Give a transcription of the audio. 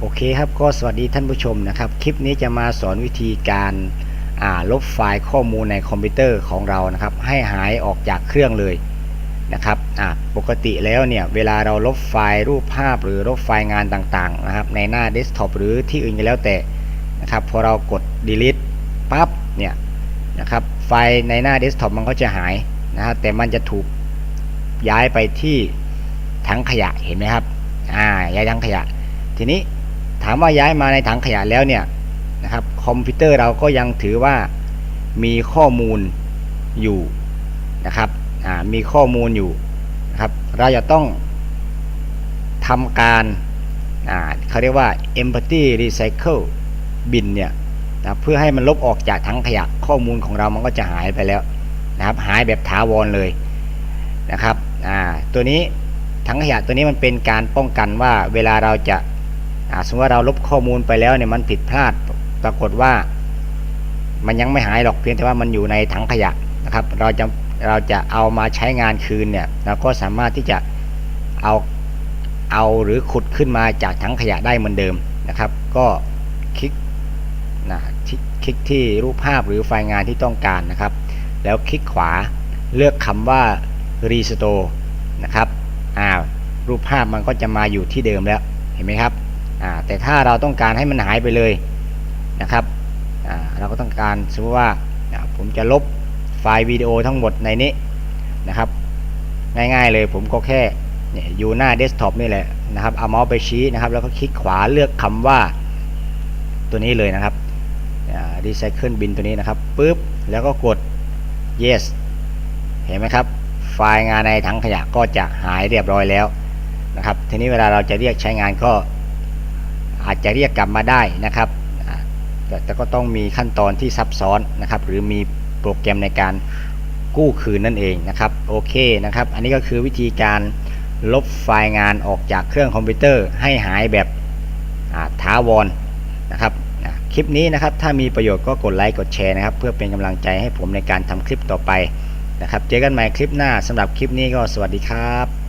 โอเคครับก็สวัสดีท่านผู้ชมนะครับ คลิปนี้จะมาสอนวิธีการาลบไฟล์ข้อมูลในคอมพิวเตอร์ของเรานะครับ ให้หายออกจากเครื่องเลยนะครับปกติแล้วเนี่ยเวลาเราลบไฟล์รูปภาพหรือลบไฟล์งานต่างๆนะครับในหน้าเดสก์ท็อปหรือที่อื่นก็แล้วแต่นะครับพอเรากด delete ปั๊บเนี่ยนะครับไฟล์ในหน้าเดสก์ท็อปมันก็จะหายนะฮะแต่มันจะถูกย้ายไปที่ถังขยะเห็นไหมครับอ่าย้ายถังขยะ ทีนี้ ถามว่าย้ายมาในถังขยะแล้วเนี่ยนะครับคอมพิวเตอร์เราก็ยังถือว่ามีข้อมูลอยู่นะครับมีข้อมูลอยู่นะครับ เราจะต้องทำการเขาเรียกว่า empty recycle bin เนี่ยนะเพื่อให้มันลบออกจากถังขยะข้อมูลของเรามันก็จะหายไปแล้วนะครับหายแบบถาวรเลยนะครับตัวนี้ถังขยะตัวนี้มันเป็นการป้องกันว่าเวลาเราจะ สมมติว่าเราลบข้อมูลไปแล้วเนี่ยมันผิดพลาดปรากฏว่า มันยังไม่หายหรอกเพียงแต่ว่ามันอยู่ในถังขยะนะครับ เราจะเราจะเอามาใช้งานคืนเนี่ยเราก็สามารถที่จะเอาเอาหรือขุดขึ้นมาจากถังขยะได้เหมือนเดิมนะครับ ก็คลิกนะคลิกที่รูปภาพหรือไฟล์งานที่ต้องการนะครับ แล้วคลิกขวาเลือกคำว่า restore นะครับ อ่า รูปภาพมันก็จะมาอยู่ที่เดิมแล้ว เห็นไหมครับ แต่ถ้าเราต้องการให้มันหายไปเลยนะครับเราก็ต้องการสมมติว่าผมจะลบไฟล์วิดีโอทั้งหมดในนี้นะครับ ง่ายๆเลยผมก็แค่อยู่หน้าเดสก์ท็อปนี่แหละนะครับเอาเมาส์ไปชี้นะครับ แล้วก็คลิกขวาเลือกคำว่าตัวนี้เลยนะครับรีไซเคิลบินตัวนี้นะครับปุ๊บแล้วก็กด yes เห็นไหมครับ ไฟล์งานในถังขยะก็จะหายเรียบร้อยแล้วนะครับ ทีนี้เวลาเราจะเรียกใช้งานก็ จะเรียกกลับมาได้นะครับแต่ก็ต้องมีขั้นตอนที่ซับซ้อนนะครับ หรือมีโปรแกรมในการกู้คืนนั่นเองนะครับโอเคนะครับ อันนี้ก็คือวิธีการลบไฟล์งานออกจากเครื่องคอมพิวเตอร์ให้หายแบบอ่าถาวรนนะครับคลิปนี้นะครับ ถ้ามีประโยชน์ก็กดไลค์กดแชร์นะครับ เพื่อเป็นกำลังใจให้ผมในการทำคลิปต่อไปนะครับ เจอกันใหม่คลิปหน้าสำหรับคลิปนี้ก็สวัสดีครับ